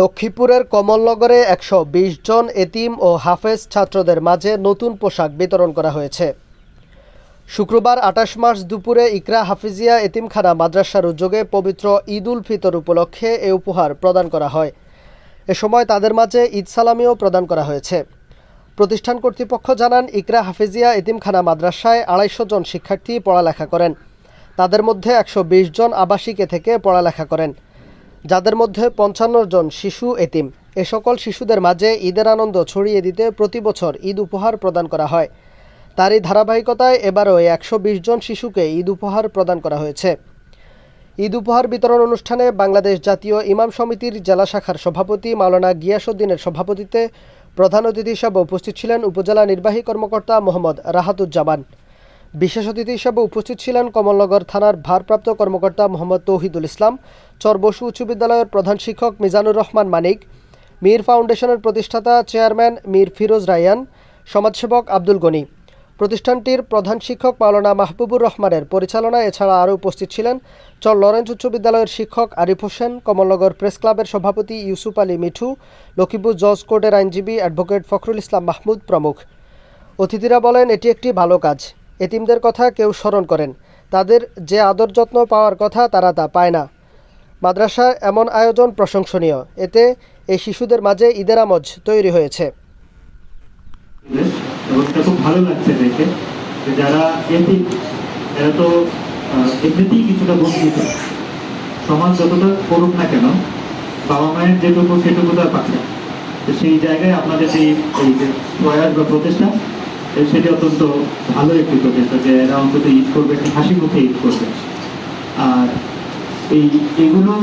লক্ষ্মীপুরের কমলনগরে একশো বিশ জন এতিম ও হাফেজ ছাত্রদের মাঝে নতুন পোশাক বিতরণ করা হয়েছে। শুক্রবার আঠাশ মার্চ দুপুরে ইকরা হাফিজিয়া এতিমখানা মাদ্রাসার উদ্যোগে পবিত্র ঈদ উল ফিতর উপলক্ষে এ উপহার প্রদান করা হয়। এ সময় তাদের মাঝে ঈদ সালামিও প্রদান করা হয়েছে। প্রতিষ্ঠান কর্তৃপক্ষ জানান, ইকরা হাফিজিয়া এতিমখানা মাদ্রাসায় আড়াইশো জন শিক্ষার্থী পড়ালেখা করেন। তাদের মধ্যে একশো বিশ জন আবাসিকে থেকে পড়ালেখা করেন। যাদের মধ্যে পঞ্চান্ন জন শিশু এতিম। এ সকল শিশুদের মাঝে ঈদের আনন্দ ছড়িয়ে দিতে প্রতি বছর ঈদ উপহার প্রদান করা হয়। তারই ধারাবাহিকতায় এবারও একশো বিশ জন শিশুকে ঈদ উপহার প্রদান করা হয়েছে। ঈদ উপহার বিতরণ অনুষ্ঠানে বাংলাদেশ জাতীয় ইমাম সমিতির জেলা শাখার সভাপতি মাওলানা গিয়াসুদ্দিনের সভাপতিত্বে প্রধান অতিথি হিসাবে উপস্থিত ছিলেন উপজেলা নির্বাহী কর্মকর্তা মোহাম্মদ রাহাতুজ্জামান। বিশেষ অতিথি হিসেবে উপস্থিত ছিলেন কমলনগর থানার ভারপ্রাপ্ত কর্মকর্তা মোহাম্মদ তৌহিদুল ইসলাম চর বসু উচ্চ বিদ্যালয়ের প্রধান শিক্ষক মিজানুর রহমান মানিক, মীর ফাউন্ডেশনের প্রতিষ্ঠাতা চেয়ারম্যান মীর ফিরোজ রায়ান, সমাজসেবক আব্দুল গনি। প্রতিষ্ঠানটির প্রধান শিক্ষক মাওলানা মাহবুবুর রহমানের পরিচালনায় এছাড়া আরও উপস্থিত ছিলেন চর লরেন্স উচ্চ বিদ্যালয়ের শিক্ষক আরিফ হোসেন, কমলনগর প্রেস ক্লাবের সভাপতি ইউসুফ আলী মিঠু, লক্ষ্মীপুর জজ কোর্টের আইনজীবী অ্যাডভোকেট ফখরুল ইসলাম মাহমুদ প্রমুখ। অতিথিরা বলেন, এটি একটি ভালো কাজ। এতিমদের কথা কেউ স্মরণ করেন। তাদের যে আদর যত্ন পাওয়ার কথা তারা তা পায় না। মাদ্রাসায় এমন আয়োজন প্রশংসনীয়। এতে এই শিশুদের মাঝে ঈদের আমজ তৈরি হয়েছে। খুব ভালো লাগছে দেখে যারা এমপি এরা তো এমনিতেই কিছুটা বঞ্চিত। সমাজ যতটা করুক না কেন, বাবা মায়ের যেটুকু, সেটুকু তার পাচ্ছে সেই জায়গায় আপনাদের এই প্রয়াস বা প্রচেষ্টা সেটি অত্যন্ত ভালো একটি প্রচেষ্টা যে এরা অন্তত ঈদ করবে, একটি হাসি মুখে ঈদ করবে। আর এই, এগুলো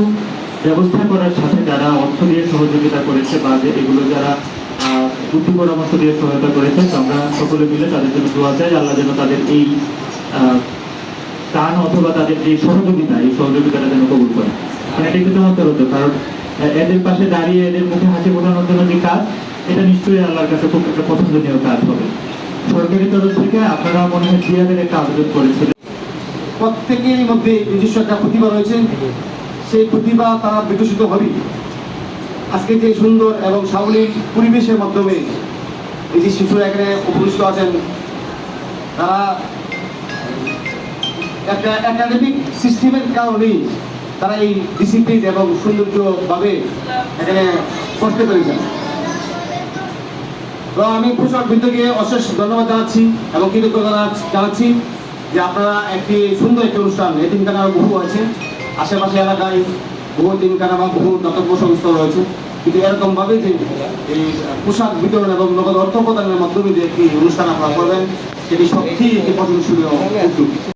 ব্যবস্থা করার সাথে যারা অর্থ দিয়ে সহযোগিতা করেছে বা যে এগুলো যারা বুদ্ধি পরামর্শ দিয়ে সহায়তা করেছে আমরা সকলে মিলে তাদের জন্য দোয়া চাই, আল্লাহ যেন তাদের এই দান অথবা তাদের যে সহযোগিতা, এই সহযোগিতাটা যেন কবুল করে। মানে এটা কিন্তু আমার তরফ কারণ এদের পাশে দাঁড়িয়ে এদের মুখে হাসি ফোটানোর জন্য যে কাজ, এটা নিশ্চয়ই আল্লাহর কাছে খুব একটা পছন্দনীয় কাজ হবে। সরকারি তরফ থেকে আপনারা মনে হয় জিয়াদের একটা আবেদন করেছিলেন প্রত্যেকেরই মধ্যে নিজস্ব একটা প্রতিভা রয়েছে। সেই প্রতিভা তারা বিকশিত হবে। আজকে যে সুন্দর এবং সাবলীল পরিবেশের মাধ্যমে এই যে শিশুরা এখানে উপস্থিত আছেন, তারা একটা একাডেমিক সিস্টেমের কারণেই তারা এই ডিসিপ্লিন এবং সৌন্দর্যভাবে এখানে করতে পেরেছেন তো আমি পোশাক বৃন্দকে অশেষ ধন্যবাদ জানাচ্ছি এবং কৃতজ্ঞতা জানাচ্ছি- যে আপনারা একটি সুন্দর একটি অনুষ্ঠান, এই এতিমখানার বহু আছে আশেপাশে এলাকায় বহু এতিমখানা বা বহু দাতব্য সংস্থা রয়েছে। কিন্তু এরকম ভাবে যে এই পোশাক বিতরণ এবং নগদ অর্থ প্রদানের মাধ্যমে যে একটি অনুষ্ঠান আপনারা করবেন, সেটি সত্যি একটি প্রশংসনীয় উদ্যোগ।